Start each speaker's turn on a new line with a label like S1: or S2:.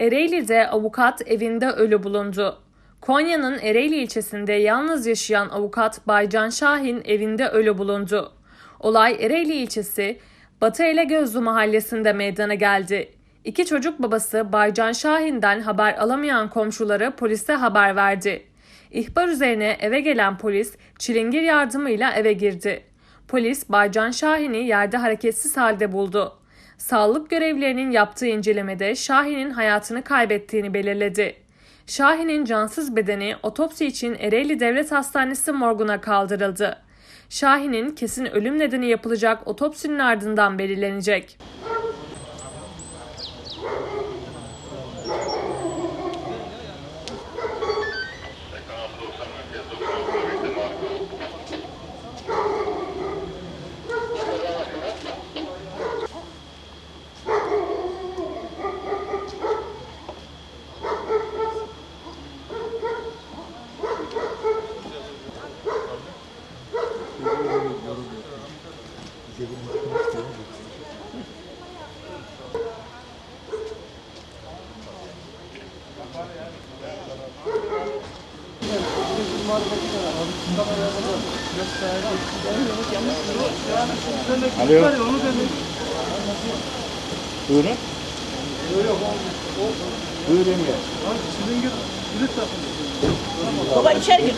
S1: Ereğli'de avukat evinde ölü bulundu. Konya'nın Ereğli ilçesinde yalnız yaşayan avukat Baycan Şahin evinde ölü bulundu. Olay Ereğli ilçesi Batı Elegözlü mahallesinde meydana geldi. İki çocuk babası Baycan Şahin'den haber alamayan komşuları polise haber verdi. İhbar üzerine eve gelen polis çilingir yardımıyla eve girdi. Polis Baycan Şahin'i yerde hareketsiz halde buldu. Sağlık görevlilerinin yaptığı incelemede Şahin'in hayatını kaybettiğini belirledi. Şahin'in cansız bedeni otopsi için Ereğli Devlet Hastanesi morguna kaldırıldı. Şahin'in kesin ölüm nedeni yapılacak otopsinin ardından belirlenecek.
S2: Alo. Buyurun. Buyurun ya.
S3: Baba içeri gir.